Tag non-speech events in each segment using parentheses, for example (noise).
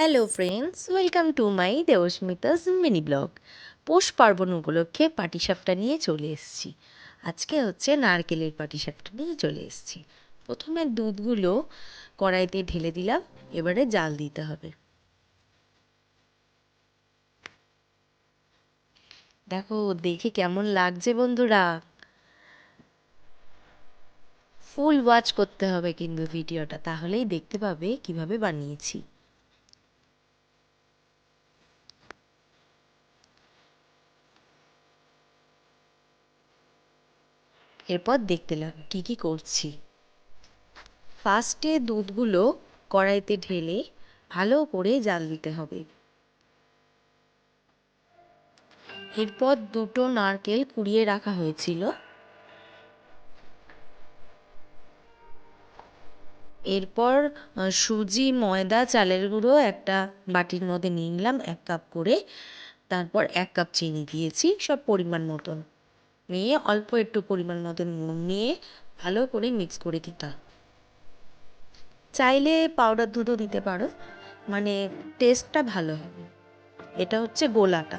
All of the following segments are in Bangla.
Hello friends welcome to my Debasmita's mini vlog Poush Parbon উপলক্ষে পাটিসাপটা নিয়ে চলে এসেছি। আজকে হচ্ছে নারকেলের পাটিসাপটা নিয়ে চলে এসেছি। প্রথমে দুধগুলো কড়াইতে ঢেলে দিলাম, এবারে জাল দিতে হবে। দেখো, দেখে কেমন লাগছে বন্ধুরা। ফুল ওয়াচ করতে হবে কিন্তু ভিডিওটা, তাহলেই দেখতে পাবে কীভাবে বানিয়েছি। এরপর দেখতে লাগবে কী কী করছি? ফার্স্টে দুধগুলো কড়াইতে ঢেলে ভালো করে জাল দিতে হবে। এরপর দুটো নারকেল কুড়িয়ে রাখা হয়েছিল। এরপর সুজি, ময়দা, চালের গুঁড়ো একটা বাটির মধ্যে নিয়ে নিলাম, এক কাপ করে। তারপর এক কাপ চিনি দিয়েছি, সব পরিমাণ মতন। নিয়ে অল্প একটু পরিমাণ মতো নুন নিয়ে ভালো করে মিক্স করে দিতে। চাইলে পাউডার দুধও দিতে পারো মানে টেস্টটা ভালো হবে। এটা হচ্ছে গোলাটা।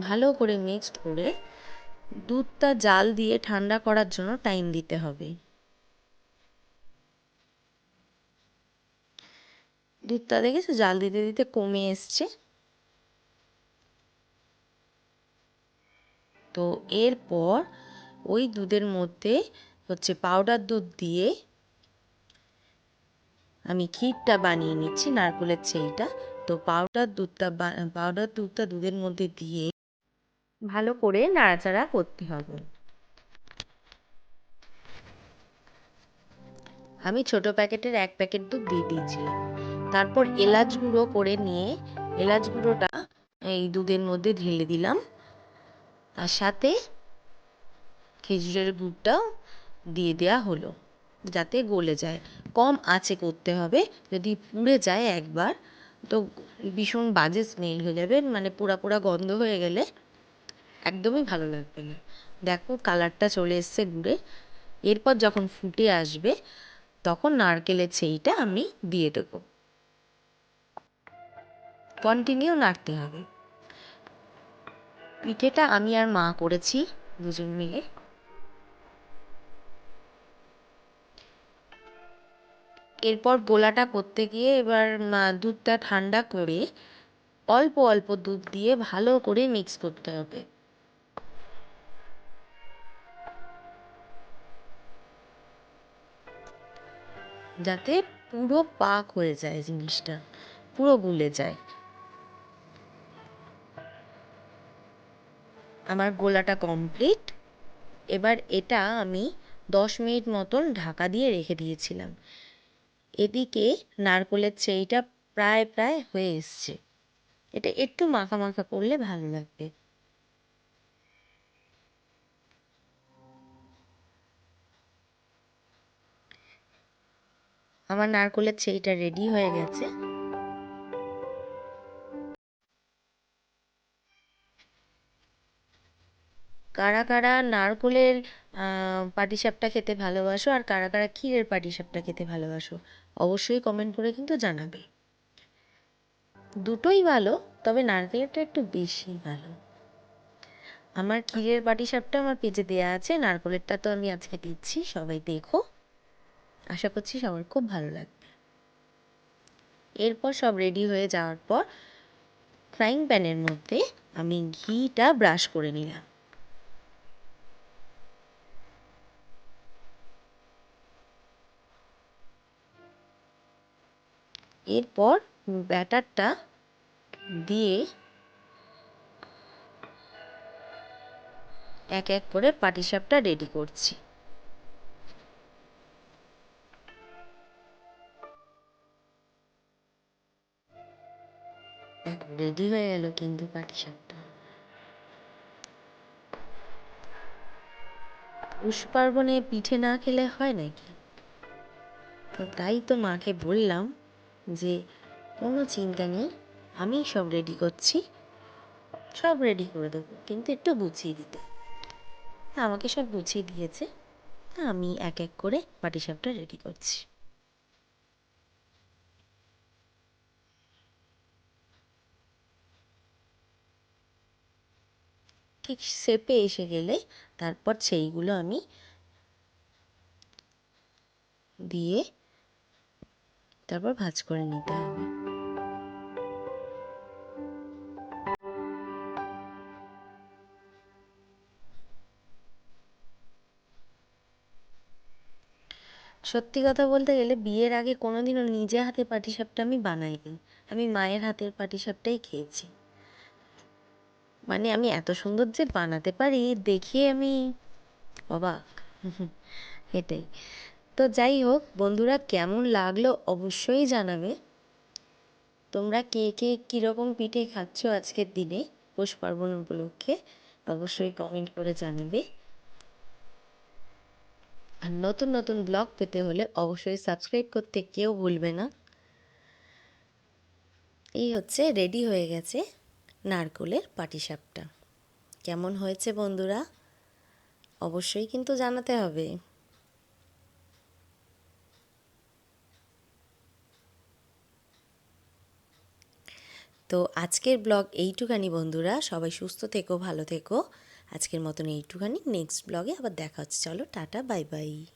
ভালো করে মিক্সড করে দুধটা জাল দিয়ে ঠান্ডা করার জন্য টাইম দিতে হবে। দুধটা দেখেছ? জাল দিতে দিতে কমে এসছে। তো এরপর ওই দুধের মধ্যে হচ্ছে পাউডার দুধ দিয়ে আমি ক্ষীরটা বানিয়ে নিচ্ছি, নারকেলের সেইটা তো পাউডার দুধটা পাউডার দুধটা দুধের মধ্যে দিয়ে ভালো করে নাড়াচাড়া করতে হবে। আমি ছোট প্যাকেটের এক প্যাকেট দুধ দিয়ে দিয়েছিলাম। তারপর এলাচ গুঁড়ো করে নিয়ে, এলাচ গুঁড়োটা এই দুধের মধ্যে ঢেলে দিলাম। তার সাথে খেজুরের গুড়টাও দিয়ে দেওয়া হলো, যাতে গলে যায়। কম আঁচে করতে হবে, যদি পুড়ে যায় একবার, তো ভীষণ বাজে স্মেল হয়ে যাবে মানে পোড়া পোড়া গন্ধ হয়ে গেলে একদমই ভালো লাগবে না। দেখো কালারটা চলে এসছে গুড়ে। এরপর যখন ফুটে আসবে, তখন নারকেলের ছেইটা আমি দিয়ে দেবো। কন্টিনিউ নাড়তে হবে। পিঠেটা আমি আর মা করেছি, দুজন মিলে এরপর গোলাটা করতে গিয়ে এবার দুধটা ঠান্ডা করে অল্প অল্প দুধ দিয়ে ভালো করে মিক্স করতে হবে। যাতে পুরো পাক হয়ে যায় জিনিসটা, পুরো গুলে যায়। আমার গোলাটা কমপ্লিট এবার এটা আমি দশ মিনিট মতন ঢাকা দিয়ে রেখে দিয়েছিলাম। এদিকে নারকলের চেইটা প্রায় প্রায় হয়ে এসছে। এটা একটু মাখা মাখা করলে ভালো লাগবে। আমার নারকলের চেইটা রেডি হয়ে গেছে। কারা কারা নারকোলের পাটিসাপটা খেতে ভালোবাসো আর কারা কারা ক্ষীরের পাটিসাপটা খেতে ভালোবাসো অবশ্যই কমেন্ট করে কিন্তু জানাবে। দুটোই ভালো, তবে নারকেলেরটা একটু বেশি ভালো। আমার ক্ষীরের পাটিসাপটা আমার পেজে দেওয়া আছে, নারকলেরটা তো আমি আজকে দিচ্ছি, সবাই দেখো। আশা করছি সবার খুব ভালো লাগবে। এরপর সব রেডি হয়ে যাওয়ার পর ফ্রাইং প্যানের মধ্যে আমি ঘিটা ব্রাশ করে নিলাম। এরপর ব্যাটারটা দিয়ে এক এক করে পাটিসাপটা রেডি করছি। রেডি হয়ে গেল কিন্তু পাটিসাপটা। পৌষ পার্বণে পিঠে না খেলে হয় নাকি? তো তাই তো মাকে বললাম যে কোনো চিন্তা নেই, আমি সব রেডি করছি। সব রেডি করে দেবো, কিন্তু একটু বুঝিয়ে দিতে। আমাকে সব বুঝিয়ে দিয়েছে, আমি এক এক করে পাটিসাপটা রেডি করছি। ঠিক সেপে এসে গেলে তারপর সেইগুলো আমি দিয়ে তারপর ভাজ করে নিতে হবে। সত্যি কথা বলতে গেলে বিয়ের আগে কোনোদিনও নিজে হাতে পাটিসাপটা আমি বানাইনি। আমি মায়ের হাতের পাটিসাপটাই খেয়েছি। মানে আমি এত সুন্দর যে বানাতে পারি দেখে আমি অবাক। (laughs) এটাই। তো যাই হোক, বন্ধুরা কেমন লাগল অবশ্যই জানাবে। তোমরা কে কে কীরকম পিঠে খাচ্ছ আজকের দিনে পৌষ পার্বণ উপলক্ষে, অবশ্যই কমেন্ট করে জানাবে। আর নতুন নতুন ব্লগ পেতে হলে অবশ্যই সাবস্ক্রাইব করতে কেউ ভুলবে না। এই হচ্ছে রেডি হয়ে গেছে নারকোলের পাটিসাপটা। কেমন হয়েছে বন্ধুরা? অবশ্যই কিন্তু জানাতে হবে। তো আজকের ব্লগ এইটুখানি বন্ধুরা। সবাই সুস্থ থেকো, ভালো থেকো। আজকের মতন এইটুখানি। নেক্সট ব্লগে আবার দেখা হচ্ছে। চলো, টাটা, বাই বাই।